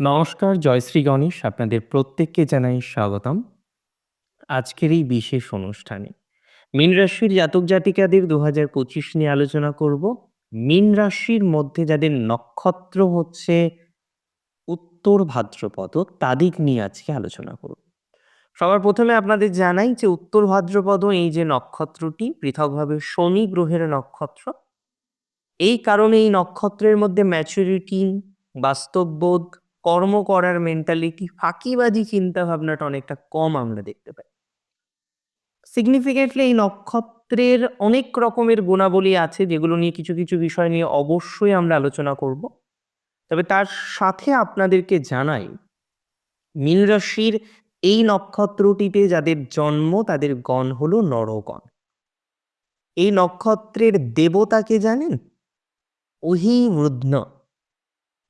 নমস্কার জয়শ্রী গণেশ। আপনাদের প্রত্যেককে জানাই স্বাগতম। আজকের এই বিশেষ অনুষ্ঠানে মীন রাশির জাতক জাতিকাদের দু হাজার পঁচিশ নিয়ে আলোচনা করব। মীন রাশির মধ্যে যাদের নক্ষত্র হচ্ছে উত্তর ভাদ্রপদ, তাদের নিয়ে আজকে আলোচনা করব। সবার প্রথমে আপনাদের জানাই যে উত্তর ভাদ্রপদ এই যে নক্ষত্রটি পৃথকভাবে শনি গ্রহের নক্ষত্র। এই কারণে এই নক্ষত্রের মধ্যে ম্যাচুরিটি বাস্তববোধ কর্ম করার মেন্টালিটি ফাঁকিবাজি চিন্তা ভাবনাটা অনেকটা কম আমরা দেখতে পাই। সিগনিফিকেন্টলি এই নক্ষত্রের অনেক রকমের গুণাবলী আছে যেগুলো নিয়ে কিছু কিছু বিষয় নিয়ে অবশ্যই আমরা আলোচনা করব। তবে তার সাথে আপনাদেরকে জানাই, মীন রাশির এই নক্ষত্রটিতে যাদের জন্ম তাদের গণ হলো নরগণ। এই নক্ষত্রের দেবতাকে জানেন? অহিমৃদ্ন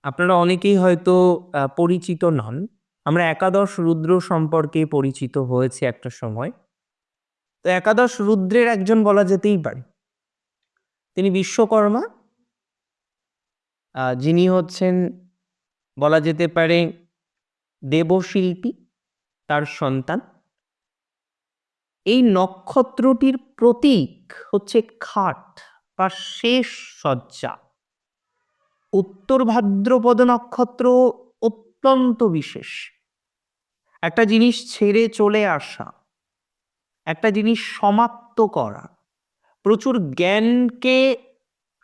আপনারা অনেকেই হয়তো পরিচিত নন। আমরা একাদশ রুদ্র সম্পর্কে পরিচিত হয়েছে একটা সময়। তো একাদশ রুদ্রের একজন বলা যেতেই পারে। তিনি বিশ্বকর্মা। যিনি হচ্ছেন, বলা যেতে পারে, দেবশিল্পী, তার সন্তান। এই নক্ষত্রটির প্রতীক হচ্ছে খাট, বা শেষ সজ্জা উত্তর ভাদ্রপদ নক্ষত্র অত্যন্ত বিশেষ। একটা জিনিস ছেড়ে চলে আসা, একটা জিনিস সমাপ্ত করা, প্রচুর জ্ঞানকে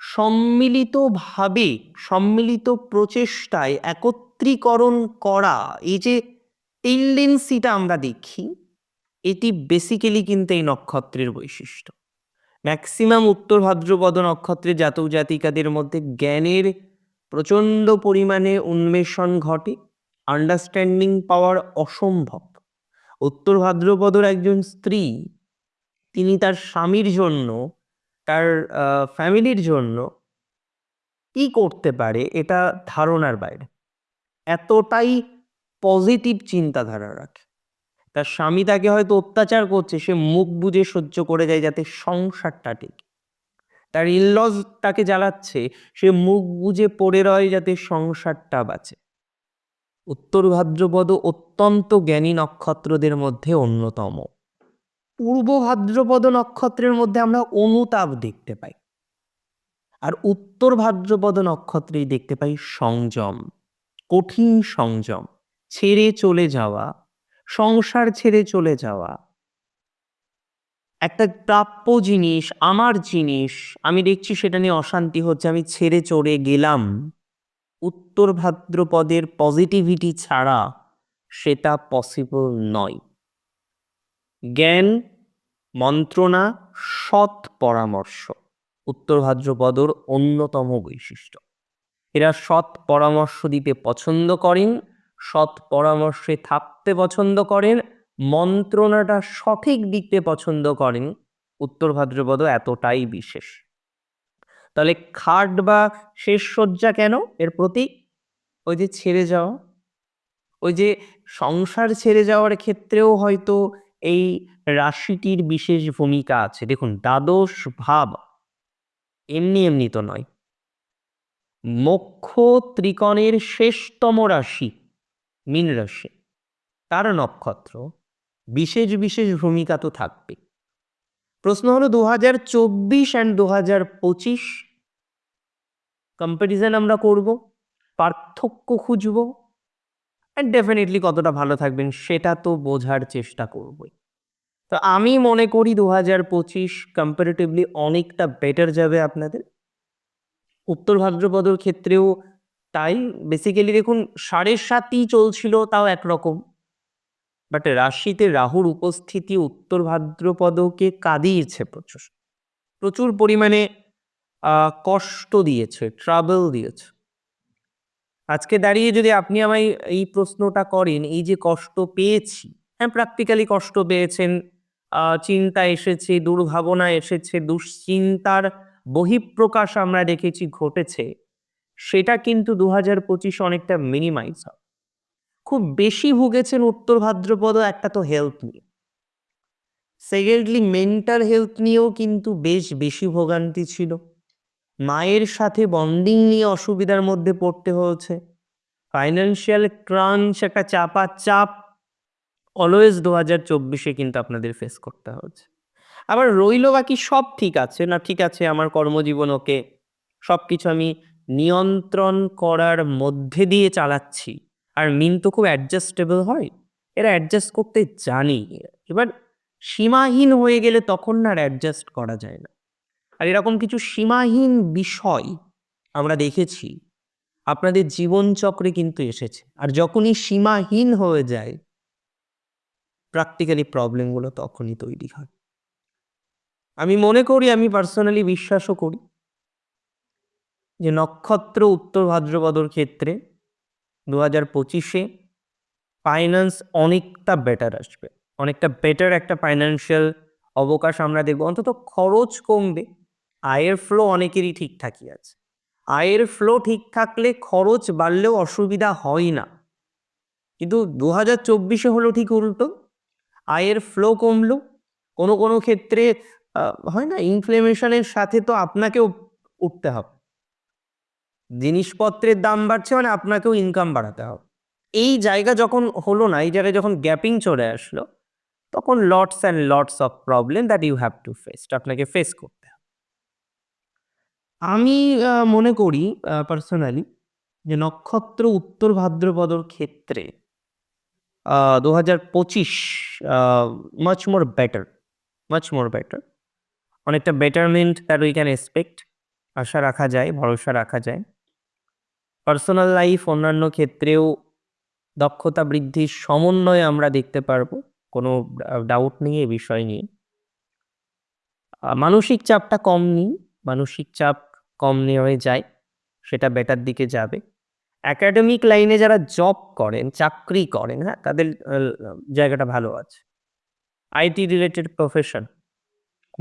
সম্মিলিতভাবে, সম্মিলিত প্রচেষ্টায় একত্রীকরণ করা, এই যে টেন্ডেন্সিটা আমরা দেখি, এটি বেসিক্যালি কিন্তু এই নক্ষত্রের বৈশিষ্ট্য। ম্যাক্সিমাম উত্তর ভাদ্রপদ নক্ষত্রের জাতক জাতিকাদের মধ্যে জ্ঞানের প্রচণ্ড পরিমাণে উন্মেষণ ঘটে আন্ডারস্ট্যান্ডিং পাওয়ার অসম্ভব। উত্তর ভাদ্রপদর একজন স্ত্রী, তিনি তার স্বামীর জন্য, তার ফ্যামিলির জন্য কি করতে পারে এটা ধারণার বাইরে। এতটাই পজিটিভ চিন্তাধারা রাখে। তার স্বামী তাকে হয়তো অত্যাচার করছে, সে মুখ বুজে সহ্য করে যায় যাতে সংসারটা টেকে। তার ইনলজ তাকে জ্বালাচ্ছে, সে মুখ বুজে পড়ে রয় যাতে সংসারটা বাঁচে। উত্তর ভাদ্রপদ অত্যন্ত জ্ঞানী নক্ষত্রদের মধ্যে অন্যতম। পূর্ব ভাদ্রপদ নক্ষত্রের মধ্যে আমরা অনুতাপ দেখতে পাই। আর উত্তর ভাদ্রপদ নক্ষত্রেই দেখতে পাই সংযম, কঠিন সংযম, ছেড়ে চলে যাওয়া, সংসার ছেড়ে চলে যাওয়া। একটা প্রাপ্য জিনিস, আমার জিনিস, আমি দেখছি সেটা নিয়ে অশান্তি হচ্ছে, আমি ছেড়ে চড়ে গেলাম। উত্তর ভাদ্রপদের পজিটিভিটি ছাড়া সেটা পসিবল নয়। জ্ঞান, মন্ত্রণা, সৎ পরামর্শ, উত্তর ভাদ্রপদর অন্যতম বৈশিষ্ট্য। এরা সৎ পরামর্শ দিতে পছন্দ করেন, সৎ পরামর্শে থাকতে পছন্দ করেন মন্ত্রণাটা সঠিক দিতে পছন্দ করেন, উত্তর ভাদ্রপদ এতটাই বিশেষ। তাহলে খাট বা শেষ সজ্জা কেন? এর প্রতীক ওই যে ছেড়ে যাওয়া। ওই যে সংসার ছেড়ে যাওয়ার ক্ষেত্রেও হয়তো এই রাশিটির বিশেষ ভূমিকা আছে। দেখুন, দ্বাদশ ভাব এমনি এমনি তো নয়। মোক্ষ ত্রিকোণের শেষতম রাশি, মীন রাশি, তার নক্ষত্র বিশেষ বিশেষ ভূমিকা তো থাকবে প্রশ্ন হলো দু হাজার চব্বিশ অ্যান্ড দু হাজার পঁচিশ কম্প্যারিজন আমরা করব, পার্থক্য খুঁজব অ্যান্ড ডেফিনেটলি কতটা ভালো থাকবেন সেটা তো বোঝার চেষ্টা করবই। তো আমি মনে করি দু হাজার পঁচিশ কম্পারেটিভলি অনেকটা বেটার যাবে আপনাদের। উত্তর ভাদ্রপদর ক্ষেত্রেও তাই। বেসিক্যালি দেখুন, সাড়ে সাতই চলছিল, তাও একরকম। বাট রাশিতে রাহুর উপস্থিতি উত্তর ভাদ্রপদকে কাঁদিয়েছে প্রচুর। প্রচুর পরিমাণে কষ্ট দিয়েছে ট্রাভেল দিয়েছে। আজকে দাঁড়িয়ে যদি আপনি আমায় এই প্রশ্নটা করেন, এই যে কষ্ট পেয়েছি হ্যাঁ প্র্যাকটিক্যালি কষ্ট পেয়েছেন চিন্তা এসেছে, দুর্ভাবনা এসেছে, দুশ্চিন্তার বহিঃপ্রকাশ আমরা দেখেছি ঘটেছে, সেটা কিন্তু দু হাজার পঁচিশে অনেকটা মিনিমাইজ হয়। খুব বেশি ভুগেছেন উত্তর ভাদ্রপদ, একটা তো হেলথ নিয়ে। সেকেন্ডলি মেন্টাল হেলথ নিয়েও কিন্তু বেশ বেশি ভোগান্তি ছিল। মায়ের সাথে বন্ডিং নিয়ে অসুবিধার মধ্যে পড়তে হয়েছে। ফাইন্যান্সিয়াল ক্রাঞ্চ একটা চাপা চাপ অলওয়েজ দু হাজার চব্বিশে কিন্তু আপনাদের ফেস করতে হচ্ছে আবার রইল বাকি সব ঠিক আছে, না ঠিক আছে, আমার কর্মজীবন ওকে সব কিছু আমি নিয়ন্ত্রণ করার মধ্যে দিয়ে চালাচ্ছি। আর মিন তো খুব অ্যাডজাস্টেবল হয়। এরা অ্যাডজাস্ট করতে জানি এবার সীমাহীন হয়ে গেলে তখন আর অ্যাডজাস্ট করা যায় না। আর এরকম কিছু সীমাহীন বিষয় আমরা দেখেছি, আপনাদের জীবনচক্রে কিন্তু এসেছে। আর যখনই সীমাহীন হয়ে যায় প্র্যাকটিক্যালি প্রবলেমগুলো তখনই তৈরি হয়। আমি মনে করি, আমি পার্সোনালি বিশ্বাসও করি যে নক্ষত্র উত্তর ভাদ্রপদর ক্ষেত্রে দু হাজার পঁচিশে ফাইন্যান্স অনেকটা বেটার আসবে। অনেকটা বেটার একটা ফাইন্যান্সিয়াল অবকাশ আমরা দেখব। অন্তত খরচ কমবে। আয়ের ফ্লো অনেকেরই ঠিকঠাকই আছে। আয়ের ফ্লো ঠিক থাকলে খরচ বাড়লেও অসুবিধা হয় না। কিন্তু দু হাজার চব্বিশে হলো ঠিক উল্টো। আয়ের ফ্লো কমলো। কোনো কোনো ক্ষেত্রে হয় না? ইনফ্লেমেশনের সাথে তো আপনাকেও উঠতে হবে। জিনিসপত্রের দাম বাড়ছে মানে আপনাকেও ইনকাম বাড়াতে হবে। এই জায়গা যখন হলো না, এই জায়গায় যখন গ্যাপিং চলে আসলো, তখন lots and lots of problem that you have to face আপনাকে ফেস করতে হবে। আমি মনে করি পার্সোনালি যে নক্ষত্র উত্তর ভাদ্রপদর ক্ষেত্রে দু হাজার পঁচিশ much more better much more better অনেকটা betterment that we can expect আশা রাখা যায়, ভরসা রাখা যায়। পার্সোনাল লাইফ অন্যান্য ক্ষেত্রেও দক্ষতা বৃদ্ধির সমন্বয় আমরা দেখতে পারব। কোনো ডাউট নেই এ বিষয় নিয়ে। মানসিক চাপটা কম নিই, মানসিক চাপ কম নেওয়া যায়, সেটা বেটার দিকে যাবে। অ্যাকাডেমিক লাইনে যারা জব করেন, চাকরি করেন হ্যাঁ তাদের জায়গাটা ভালো আছে। আইটি রিলেটেড প্রফেশন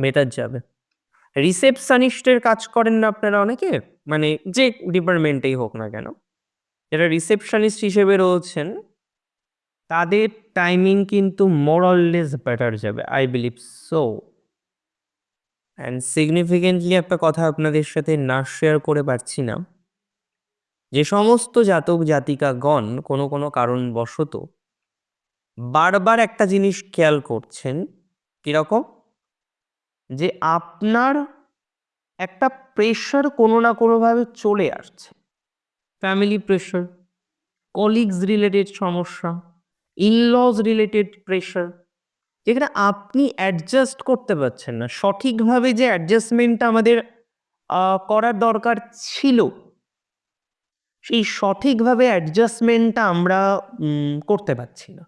বেটার যাবে। রিসেপশনিস্টের কাজ করেন না আপনারা অনেকে? মানে যে ডিপার্টমেন্টেই হোক না কেন। যারা রিসেপশনিস্ট হিসেবে রয়েছেন, তাদের টাইমিং কিন্তু মোরললেস বেটার যাবে I believe so and significantly একটা কথা আপনাদের সাথে না শেয়ার করে পারছি না। যে সমস্ত জাতক জাতিকাগণ কোনো কোনো কারণবশত বারবার একটা জিনিস খেয়াল করছেন, কীরকম? যে আপনার একটা প্রেশার কোনো না কোনোভাবে চলে আসছে। ফ্যামিলি প্রেশার কলিগস রিলেটেড সমস্যা ইনলজ রিলেটেড প্রেশার যেখানে আপনি অ্যাডজাস্ট করতে পারছেন না। সঠিকভাবে যে অ্যাডজাস্টমেন্টটা আমাদের করার দরকার ছিল, সেই সঠিকভাবে অ্যাডজাস্টমেন্টটা আমরা করতে পারছি না।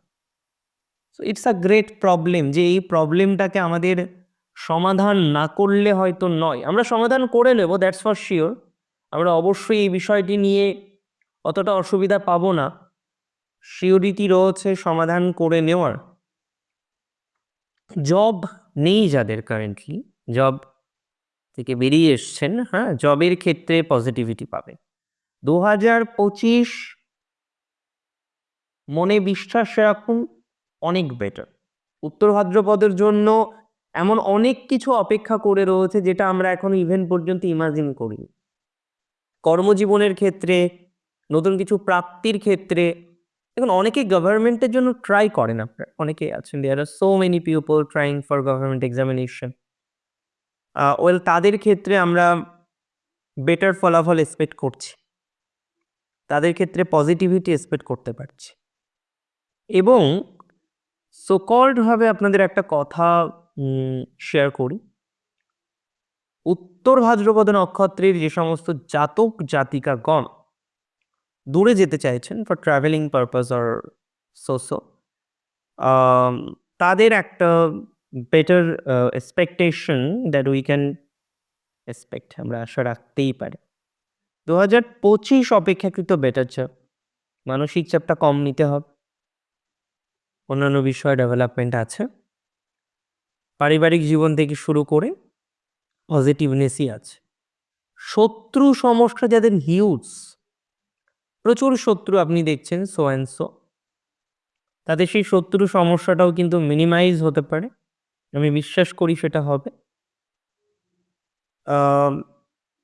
So it's a great problem যে এই প্রবলেমটাকে আমাদের সমাধান না করলে হয়তো নয়। আমরা সমাধান করে নেব দ্যাটস ফর শিওর আমরা অবশ্যই এই বিষয়টি নিয়ে অতটা অসুবিধা পাবো না। শিওরিটি রয়েছে সমাধান করে নেওয়ার। জব নেই যাদের কারেন্টলি জব থেকে বেরিয়ে এসছেন হ্যাঁ জবের ক্ষেত্রে পজিটিভিটি পাবেন। দু হাজার পঁচিশ মনে বিশ্বাস রাখুন, অনেক বেটার উত্তর ভাদ্রপদের জন্য এমন অনেক কিছু অপেক্ষা করে রয়েছে যেটা আমরা এখন ইভেন্ট পর্যন্ত ইমাজিন করিনি। কর্মজীবনের ক্ষেত্রে, নতুন কিছু প্রাপ্তির ক্ষেত্রে, দেখুন অনেকে গভর্নমেন্টের জন্য ট্রাই করেন আপনার। অনেকেই আছেন there are so many people trying for government examination well তাদের ক্ষেত্রে আমরা বেটার ফলাফল এক্সপেক্ট করছি। তাদের ক্ষেত্রে পজিটিভিটি এক্সপেক্ট করতে পারছি। এবং সোকল্ডভাবে আপনাদের একটা কথা শেয়ার করি। উত্তর ভাদ্রপদ নক্ষত্রের যে সমস্ত জাতক, জাতিকাগণ দূরে যেতে চাইছেন for travelling purpose or so so তাদের একটা better expectation that we can expect আমরা আশা রাখতেই পারি। দু হাজার পঁচিশ অপেক্ষাকৃত বেটার চাপ মানসিক চাপটা কম নিতে হবে। অন্যান্য বিষয়ে ডেভেলপমেন্ট আছে। পারিবারিক জীবন থেকে শুরু করে পজিটিভনেসই আছে। শত্রু সমস্যা যাদের হিউজ প্রচুর শত্রু আপনি দেখছেন সো অ্যান্ড সো তাদের সেই শত্রু সমস্যাটাও কিন্তু মিনিমাইজ হতে পারে। আমি বিশ্বাস করি সেটা হবে।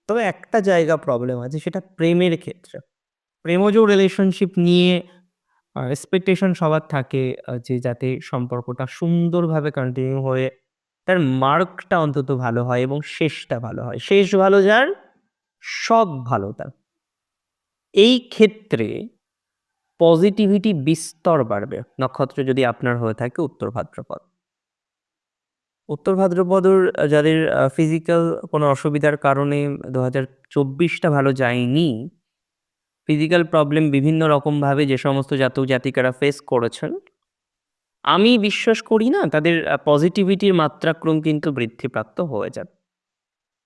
তবে একটা জায়গা প্রবলেম আছে, সেটা প্রেমের ক্ষেত্রে। প্রেমজ রিলেশনশিপ নিয়ে এক্সপেকটেশন সবার থাকে যে যাতে সম্পর্কটা সুন্দরভাবে কন্টিনিউ হয়ে তার মার্কটা অন্তত ভালো হয় এবং শেষটা ভালো হয়। শেষ ভালো যার সব ভালো তার। এই ক্ষেত্রে পজিটিভিটি বিস্তর বাড়বে। নক্ষত্র যদি আপনার হয়ে থাকে উত্তর ভাদ্রপদ। উত্তর ভাদ্রপদর যাদের ফিজিক্যাল কোনো অসুবিধার কারণে দু হাজার চব্বিশটা ভালো যায়নি ফিজিক্যাল প্রবলেম বিভিন্ন রকমভাবে যে সমস্ত জাতক জাতিকারা ফেস করেছেন আমি বিশ্বাস করি না, তাদের পজিটিভিটির মাত্রাক্রম কিন্তু বৃদ্ধিপ্রাপ্ত হয়ে যাবে।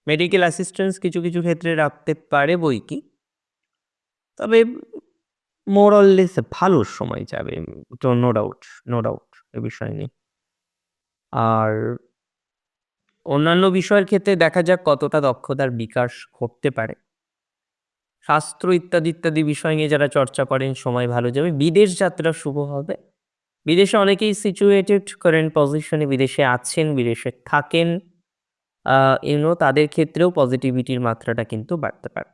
মেডিকেল অ্যাসিস্ট্যান্স কিছু কিছু ক্ষেত্রে রাখতে পারে বই কি? তবে মোরললেস ভালো সময় যাবে, তো নো ডাউট নো ডাউট এ বিষয় নিয়ে। আর অন্যান্য বিষয়ের ক্ষেত্রে দেখা যাক কতটা দক্ষতার বিকাশ ঘটতে পারে। শাস্ত্র ইত্যাদি ইত্যাদি বিষয় নিয়ে যারা চর্চা করেন, সময় ভালো যাবে। বিদেশ যাত্রা শুভ হবে। বিদেশে অনেকেই সিচুয়েটেড করেন পজিশনে বিদেশে আছেন, বিদেশে থাকেন ইউনো তাদের ক্ষেত্রেও পজিটিভিটির মাত্রাটা কিন্তু বাড়তে পারে।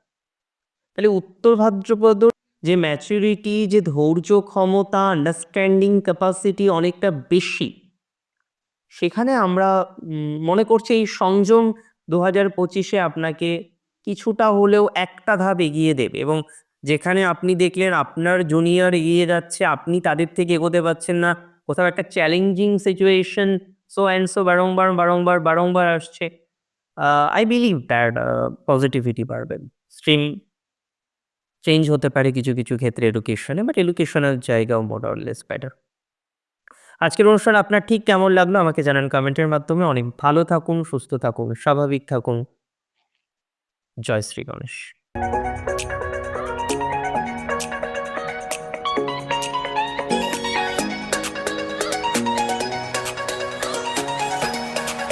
তাহলে উত্তর ভাদ্রপদ যে ম্যাচুরিটি যে ধৈর্য ক্ষমতা আন্ডারস্ট্যান্ডিং ক্যাপাসিটি অনেকটা বেশি। সেখানে আমরা মনে করছি এই সংযম দু হাজার পঁচিশে আপনাকে কিছুটা হলেও একটা ধাপ এগিয়ে দেবে এবং যেখানে আপনি দেখলেন আপনার জুনিয়র এগিয়ে যাচ্ছে, আপনি তাদের থেকে এগোতে পারছেন না। কোথাও একটা challenging situation so and so বারংবার বারংবার বারংবার আসছে। আই বিলিভ দ্যাট পজিটিভিটি বাড়বে। স্ট্রিম চেঞ্জ হতে পারে কিছু কিছু ক্ষেত্রে এডুকেশনে বাট এডুকেশনের জায়গাও মোরলেস বেটার আজকের অনুষ্ঠান আপনার ঠিক কেমন লাগল? আমাকে জানান কমেন্টের মাধ্যমে। অনেক ভালো থাকুন, সুস্থ থাকুন, স্বাভাবিক থাকুন। জয় শ্রী গণেশ।